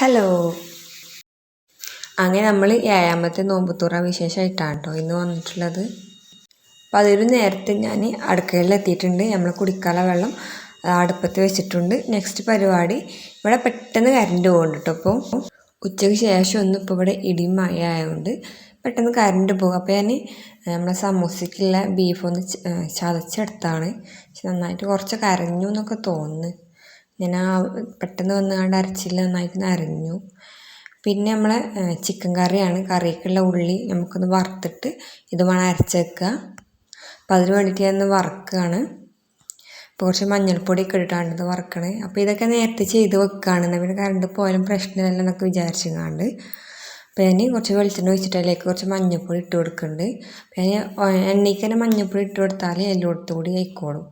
Hello അങ്ങനെ നമ്മൾ ഏഴാമത്തെ നോമ്പുത്തുറ വിശേഷമായിട്ടാണ് കേട്ടോ ഇന്ന് വന്നിട്ടുള്ളത്. അപ്പോൾ അതൊരു നേരത്തെ ഞാൻ അടുക്കളയിൽ എത്തിയിട്ടുണ്ട് നമ്മൾ കുടിക്കാനുള്ള വെള്ളം അടുപ്പത്ത് വെച്ചിട്ടുണ്ട്. നെക്സ്റ്റ് പരിപാടി ഇവിടെ പെട്ടെന്ന് കറണ്ട് പോകുന്നുണ്ട് കേട്ടോ അപ്പോൾ ഉച്ചയ്ക്ക് ശേഷം ഒന്നും ഇപ്പോൾ ഇവിടെ ഇടിയും മഴ ആയതുകൊണ്ട് പെട്ടെന്ന് കറണ്ട് പോകും. അപ്പോൾ ഞാൻ നമ്മളെ സമൂസയ്ക്കുള്ള ബീഫ് ഒന്ന് ചതച്ചെടുത്താണ്. പക്ഷെ നന്നായിട്ട് കുറച്ച് കരഞ്ഞു എന്നൊക്കെ തോന്നുന്നു. ഞാൻ ആ പെട്ടെന്ന് വന്നുകൊണ്ട് അരച്ചില്ല നന്നായിട്ട് അരഞ്ഞു. പിന്നെ നമ്മളെ ചിക്കൻ കറിയാണ്. കറിക്കുള്ള ഉള്ളി നമുക്കൊന്ന് വറുത്തിട്ട് ഇത് വേണം അരച്ചേക്കുക. അപ്പോൾ അതിന് വേണ്ടിയിട്ട് ഞാൻ വറക്കുകയാണ്. അപ്പോൾ കുറച്ച് മഞ്ഞൾപ്പൊടി ഒക്കെ ഇട്ടിട്ടാണ് ഇത് വറക്കണേ. അപ്പോൾ ഇതൊക്കെ നേരത്തെ ചെയ്ത് വെക്കുകയാണ്. എന്നാൽ പിന്നെ കറണ്ട് പോയാലും പ്രശ്നമില്ല എന്നൊക്കെ വിചാരിച്ചങ്ങാണ്ട്. അപ്പോൾ ഞാൻ കുറച്ച് വെളിച്ചെണ്ണ ഒഴിച്ചിട്ട് അതിലേക്ക് കുറച്ച് മഞ്ഞൾപ്പൊടി ഇട്ട് കൊടുക്കുന്നുണ്ട്. പിന്നെ എണ്ണയ്ക്ക് തന്നെ മഞ്ഞൾപ്പൊടി ഇട്ട് കൊടുത്താൽ എല്ലായിടത്തും കൂടി ആയിക്കോളും.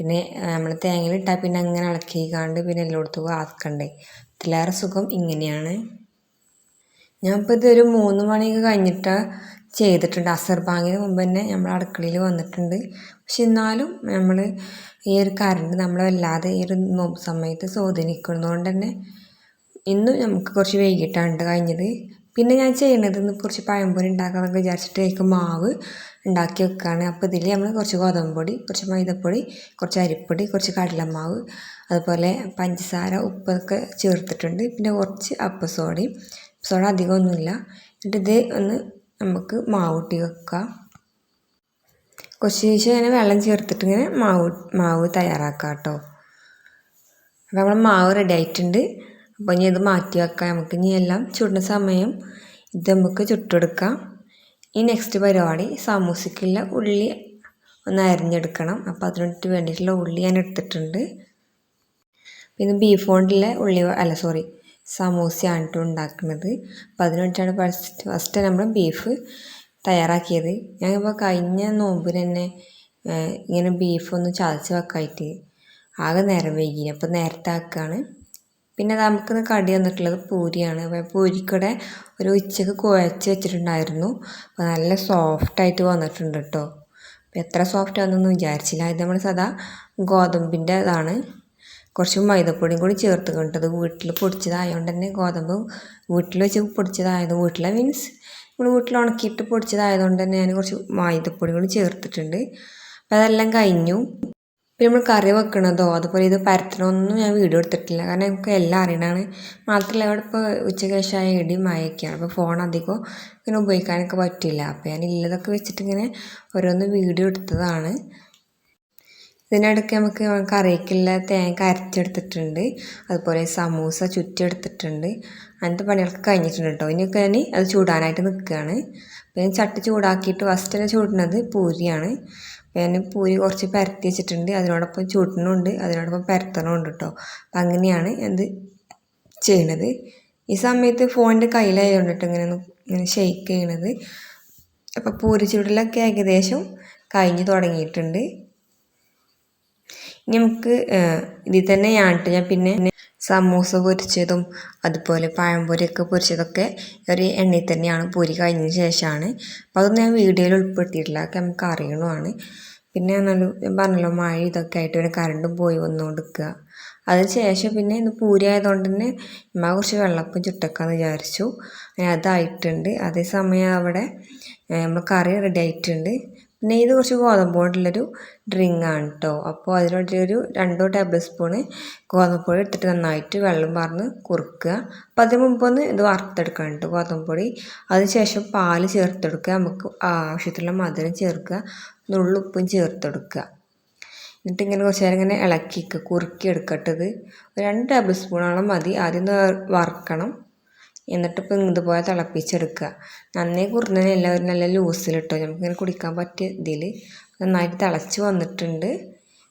പിന്നെ നമ്മൾ തേങ്ങയിലിട്ടാൽ പിന്നെ അങ്ങനെ ഇളക്കിക്കാണ്ട് പിന്നെ എല്ലായിടത്തും ആക്കണ്ടേ ഇതിലേറെ സുഖം ഇങ്ങനെയാണ്. ഞാനിപ്പോൾ ഇതൊരു മൂന്ന് മണിയൊക്കെ കഴിഞ്ഞിട്ട് ചെയ്തിട്ടുണ്ട്. അസർ ബാങ്കിന് മുമ്പ് തന്നെ നമ്മൾ അടുക്കളയിൽ വന്നിട്ടുണ്ട്. പക്ഷെ എന്നാലും നമ്മൾ ഈ ഒരു കറണ്ട് നമ്മൾ വല്ലാതെ ഈ ഒരു സമയത്ത് സ്വാധീനിക്കുന്നതുകൊണ്ട് തന്നെ ഇന്നും നമുക്ക് കുറച്ച് വൈകിട്ടാണ് കഴിഞ്ഞത്. പിന്നെ ഞാൻ ചെയ്യണത് ഇന്ന് കുറച്ച് പഴംപൊരി ഉണ്ടാക്കാമെന്നൊക്കെ വിചാരിച്ചിട്ട് എനിക്ക് മാവ് ഉണ്ടാക്കി വെക്കുകയാണ് അപ്പോൾ ഇതിൽ നമ്മൾ കുറച്ച് ഗോതമ്പ് പൊടി കുറച്ച് മൈദപ്പൊടി കുറച്ച് അരിപ്പൊടി കുറച്ച് കടലമാവ് അതുപോലെ പഞ്ചസാര ഉപ്പൊക്കെ ചേർത്തിട്ടുണ്ട്. പിന്നെ കുറച്ച് അപ്പസോഡയും സോഡ അധികമൊന്നുമില്ല എന്നിട്ട് ഇത് ഒന്ന് നമുക്ക് മാവ് വെക്കുക വെക്കാം. കുറച്ച് ശേഷം ഇങ്ങനെ വെള്ളം ചേർത്തിട്ട് ഇങ്ങനെ മാവ് മാവ് തയ്യാറാക്കാം കേട്ടോ അപ്പോൾ നമ്മൾ മാവ് റെഡി ആയിട്ടുണ്ട്. അപ്പോൾ ഇനി ഇത് മാറ്റി വെക്കാം. നമുക്ക് ഇനി എല്ലാം ചുടുന്ന സമയം ഇത് നമുക്ക് ചുട്ടെടുക്കാം. ഈ നെക്സ്റ്റ് പരിപാടി സമൂസയ്ക്കുള്ള ഉള്ളി ഒന്ന് അരിഞ്ഞെടുക്കണം. അപ്പോൾ അതിനു വേണ്ടിയിട്ടുള്ള ഉള്ളി ഞാൻ എടുത്തിട്ടുണ്ട്. പിന്നെ ബീഫ് കൊണ്ടുള്ള ഉള്ളി അല്ല സോറി സമൂസയാണ് കേട്ടോ ഉണ്ടാക്കുന്നത്. അപ്പോൾ അതിന് വേണ്ടിയിട്ടാണ് ഫസ്റ്റ് ഫസ്റ്റ് നമ്മൾ ബീഫ് തയ്യാറാക്കിയത് ഞാനിപ്പോൾ കഴിഞ്ഞ നോമ്പിന് തന്നെ ഇങ്ങനെ ബീഫ് ഒന്ന് ചതച്ച് വെക്കായിട്ട് ആകെ നേരം വൈകി അപ്പോൾ നേരത്തെ ആക്കുകയാണ് പിന്നെ നമുക്ക് കടി വന്നിട്ടുള്ളത് പൂരിയാണ്. അപ്പോൾ പൂരിക്കൂടെ ഒരു ഉച്ചയ്ക്ക് കുഴച്ച് വെച്ചിട്ടുണ്ടായിരുന്നു. അപ്പോൾ നല്ല സോഫ്റ്റായിട്ട് വന്നിട്ടുണ്ട് കേട്ടോ അപ്പോൾ എത്ര സോഫ്റ്റ് ആണെന്നൊന്നും വിചാരിച്ചില്ല. ഇത് നമ്മൾ സദാ ഗോതമ്പിന്റെ ഇതാണ്. കുറച്ച് മൈദപ്പൊടിയും കൂടി ചേർത്ത് കണ്ടത് വീട്ടിൽ പൊടിച്ചതായതുകൊണ്ട് തന്നെ ഗോതമ്പ് വീട്ടിൽ വെച്ച് പൊടിച്ചതായത് വീട്ടിലെ മീൻസ് നമ്മൾ വീട്ടിൽ ഉണക്കിയിട്ട് പൊടിച്ചതായതുകൊണ്ട് തന്നെ ഞാൻ കുറച്ച് മൈദപ്പൊടിയും കൂടി ചേർത്തിട്ടുണ്ട്. അപ്പോൾ അതെല്ലാം കഴിഞ്ഞു. പിന്നെ നമ്മൾ കറി വെക്കണതോ അതുപോലെ ഇത് പരത്തണമൊന്നും ഞാൻ വീഡിയോ എടുത്തിട്ടില്ല. കാരണം നമുക്ക് എല്ലാം അറിയണതാണ്. മാത്രമല്ല അവിടെ ഇപ്പോൾ ഉച്ചയ്ക്ക് ശേഷമായ ഇടി മയക്കുകയാണ് അപ്പോൾ ഫോൺ അധികം ഇങ്ങനെ ഉപയോഗിക്കാനൊക്കെ പറ്റില്ല. അപ്പോൾ ഞാൻ ഇല്ലതൊക്കെ വെച്ചിട്ടിങ്ങനെ ഓരോന്ന് വീഡിയോ എടുത്തതാണ്. ഇതിനിടയ്ക്ക് നമുക്ക് കറിക്കുള്ള തേങ്ങ അരച്ചെടുത്തിട്ടുണ്ട്. അതുപോലെ സമൂസ ചുറ്റിയെടുത്തിട്ടുണ്ട്. അങ്ങനത്തെ പണികളൊക്കെ കഴിഞ്ഞിട്ടുണ്ട് കേട്ടോ ഇനിയൊക്കെ ഞാൻ അത് ചൂടാനായിട്ട് നിൽക്കുകയാണ് ഞാൻ ചട്ടി ചൂടാക്കിയിട്ട് ഫസ്റ്റ് തന്നെ ചൂടുന്നത് പൂരിയാണ്. ഞാൻ പൂരി കുറച്ച് പരത്തി വെച്ചിട്ടുണ്ട്. അതിനോടൊപ്പം ചൂടണമുണ്ട് അതിനോടൊപ്പം പരത്തണമുണ്ട് കേട്ടോ അപ്പം അങ്ങനെയാണ് ഇത് ചെയ്യണത്. ഈ സമയത്ത് ഫോണിന്റെ കയ്യിലായതുകൊണ്ടിട്ട് ഇങ്ങനെ ഇങ്ങനെ ഷെയ്ക്ക് ചെയ്യണത്. അപ്പോൾ പൂരി ചൂടിലൊക്കെ ഏകദേശം കഴിഞ്ഞ് തുടങ്ങിയിട്ടുണ്ട്. ഇനി നമുക്ക് ഇതിൽ തന്നെ ഞാൻ ഞാൻ പിന്നെ സമൂസ പൊരിച്ചതും അതുപോലെ പഴംപൊരിയൊക്കെ പൊരിച്ചതൊക്കെ ഒരു എണ്ണയിൽ തന്നെയാണ് പൊരി കഴിഞ്ഞ ശേഷമാണ്. അപ്പോൾ അതൊന്നും ഞാൻ വീഡിയോയിൽ ഉൾപ്പെടുത്തിയിട്ടില്ല അതൊക്കെ നമുക്ക് അറിയണമാണ്. പിന്നെ നല്ല പറഞ്ഞല്ലോ മഴ ഇതൊക്കെ ആയിട്ട് പിന്നെ കറണ്ടും പോയി വന്നുകൊണ്ടിരിക്കുക അതിന് ശേഷം പിന്നെ ഇന്ന് പൂരി ആയതുകൊണ്ട് തന്നെ ഉമ്മ കുറച്ച് വെള്ളപ്പം ചുട്ടക്കാന്ന് വിചാരിച്ചു. അതായിട്ടുണ്ട് അതേസമയം അവിടെ നമ്മൾ കറി റെഡി ആയിട്ടുണ്ട്. ഇത് കുറച്ച് ഗോതമ്പ് കൊണ്ടുള്ളൊരു ആണ് കേട്ടോ അപ്പോൾ അതിനോട്ട് ഒരു രണ്ടോ ടേബിൾ സ്പൂണ് ഗോതമ്പ് പൊടി എടുത്തിട്ട് നന്നായിട്ട് വെള്ളം പറഞ്ഞ് കുറുക്കുക. അപ്പോൾ അതിന് മുമ്പ് ഒന്ന് ഇത് വറുത്തെടുക്കണം കേട്ടോ ഗോതമ്പ് പൊടി. അതിനുശേഷം പാൽ ചേർത്തെടുക്കുക. നമുക്ക് ആവശ്യത്തിലുള്ള മധുരം ചേർക്കുക. നുള്ളുപ്പും ചേർത്തെടുക്കുക. എന്നിട്ട് ഇങ്ങനെ കുറച്ച് നേരം ഇങ്ങനെ ഇളക്കി കുറുക്കി എടുക്കട്ടത് രണ്ട് ടേബിൾ സ്പൂണോളം മതി. ആദ്യം വറുക്കണം. എന്നിട്ട് ഇപ്പം ഇതുപോലെ തിളപ്പിച്ചെടുക്കുക. നന്നേ കുറുന്നതിന് എല്ലാവരും നല്ല ലൂസിലിട്ടോ. നമുക്കിങ്ങനെ കുടിക്കാൻ പറ്റിയ ഇതിൽ നന്നായിട്ട് തിളച്ച് വന്നിട്ടുണ്ട്.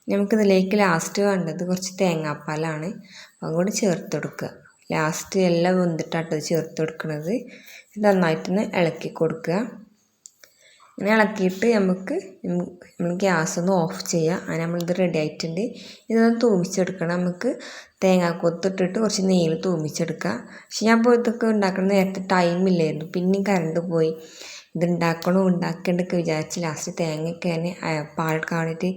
നമുക്കിതിലേക്ക് ലാസ്റ്റ് വേണ്ടത് കുറച്ച് തേങ്ങാപ്പാലാണ്. അതും കൂടി ചേർത്ത് കൊടുക്കുക. ലാസ്റ്റ് എല്ലാം വെന്തിട്ടാട്ടോ ചേർത്ത് കൊടുക്കുന്നത് നന്നായിട്ടൊന്ന് ഇളക്കി കൊടുക്കുക. ഇങ്ങനെ ഇളക്കിയിട്ട് നമുക്ക് നമ്മൾ ഗ്യാസ് ഒന്ന് ഓഫ് ചെയ്യുക അങ്ങനെ നമ്മളിത് റെഡി ആയിട്ടുണ്ട്. ഇതൊന്ന് തൂമിച്ചെടുക്കണം. നമുക്ക് തേങ്ങാക്കൊത്തിട്ടിട്ട് കുറച്ച് നെയ്യിൽ തൂമിച്ചെടുക്കുക. പക്ഷെ ഞാൻ ഇപ്പോൾ ഇതൊക്കെ ഉണ്ടാക്കുന്ന നേരത്തെ ടൈമില്ലായിരുന്നു പിന്നെയും കറണ്ട് പോയി. ഇത് ഉണ്ടാക്കണോ ഉണ്ടാക്കേണ്ടൊക്കെ വിചാരിച്ച് ലാസ്റ്റ് തേങ്ങയൊക്കെ തന്നെ പാലെടുക്കാൻ വേണ്ടിയിട്ട്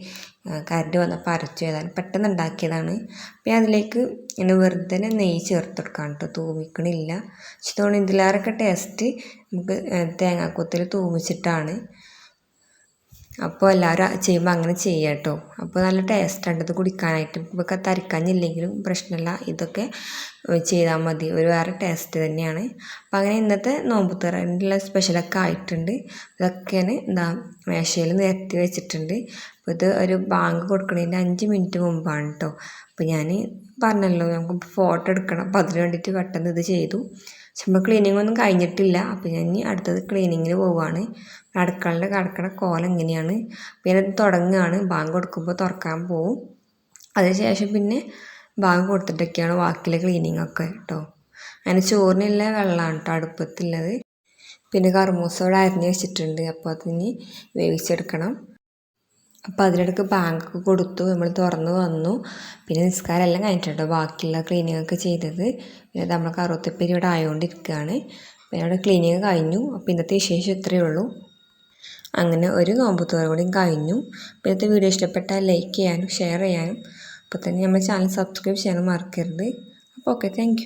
കറണ്ട് വന്നപ്പോൾ അരച്ചു. ഏതായാലും പെട്ടെന്ന് ഉണ്ടാക്കിയതാണ്. അപ്പോൾ അതിലേക്ക് ഇങ്ങനെ വെറുതെ നെയ്യ് ചേർത്ത് കൊടുക്കാം കേട്ടോ. തൂമിക്കണില്ല. പക്ഷെ തോന്നുന്നു ഇതിലേറെയൊക്കെ ടേസ്റ്റ് നമുക്ക് തേങ്ങാക്കൊത്തിൽ തൂമിച്ചിട്ടാണ്. അപ്പോൾ എല്ലാവരും ചെയ്യുമ്പോൾ അങ്ങനെ ചെയ്യുക കേട്ടോ അപ്പോൾ നല്ല ടേസ്റ്റ് ടേസ്റ്റാണ് ഇത് കുടിക്കാനായിട്ട്. ഇപ്പൊക്കെ തരിക്കാഞ്ഞില്ലെങ്കിലും പ്രശ്നമില്ല ഇതൊക്കെ ചെയ്താൽ മതി. ഒരു വേറെ ടേസ്റ്റ് തന്നെയാണ്. അപ്പോൾ അങ്ങനെ ഇന്നത്തെ നോമ്പ് തുറനുള്ള സ്പെഷ്യലൊക്കെ ആയിട്ടുണ്ട്. ഇതൊക്കെയാണ് എന്താ മേശയിൽ നിരത്തി വെച്ചിട്ടുണ്ട്. അപ്പോൾ ഇത് ഒരു ബാങ്ക് കൊടുക്കുന്നതിന്റെ അഞ്ച് മിനിറ്റ് മുമ്പാണ് കേട്ടോ അപ്പോൾ ഞാൻ പറഞ്ഞല്ലോ നമുക്ക് ഫോട്ടോ എടുക്കണം. അപ്പോൾ അതിന് വേണ്ടിയിട്ട് പെട്ടെന്ന് ഇത് ചെയ്തു. പക്ഷെ ക്ലീനിങ് ഒന്നും കഴിഞ്ഞിട്ടില്ല. അപ്പോൾ ഞാൻ ഇനി അടുത്തത് ക്ലീനിങ്ങിന് പോവുകയാണ് അടുക്കളയുടെ കിടക്കണ കോലം എങ്ങനെയാണ്? പിന്നെ തുടങ്ങുകയാണ് ബാങ്ക് കൊടുക്കുമ്പോൾ തുറക്കാൻ പോവും. അതിനുശേഷം പിന്നെ ബാങ്ക് കൊടുത്തിട്ടൊക്കെയാണ് വാക്കിലെ ക്ലീനിങ് ഒക്കെ കേട്ടോ അതിന് ചോറിനുള്ള വെള്ളമാണ് കേട്ടോ അടുപ്പത്തുള്ളത്. പിന്നെ കർമൂസോടെ അരിഞ്ഞ് വെച്ചിട്ടുണ്ട്. അപ്പോൾ അതിന് വേവിച്ചെടുക്കണം. അപ്പോൾ അതിനിടയ്ക്ക് ബാങ്ക് കൊടുത്തു നമ്മൾ തുറന്ന് വന്നു. പിന്നെ നിസ്കാരം എല്ലാം കഴിഞ്ഞിട്ടുണ്ട്. ബാക്കിയുള്ള ക്ലീനിങ് ഒക്കെ ചെയ്തത്. പിന്നെ നമ്മൾ കറുവത്തപ്പേരി ഇവിടെ ആയതുകൊണ്ടിരിക്കുകയാണ് പിന്നെ അവിടെ ക്ലീനിങ് കഴിഞ്ഞു. അപ്പോൾ ഇന്നത്തെ വിശേഷം ഇത്രയേ ഉള്ളൂ. അങ്ങനെ ഒരു നോമ്പ് കൂടി കഴിഞ്ഞു. ഇന്നത്തെ വീഡിയോ ഇഷ്ടപ്പെട്ടാൽ ലൈക്ക് ചെയ്യാനും ഷെയർ ചെയ്യാനും. അപ്പോൾ തന്നെ നമ്മുടെ ചാനൽ സബ്സ്ക്രൈബ് ചെയ്യാനും മറക്കരുത്. അപ്പോൾ ഓക്കെ താങ്ക്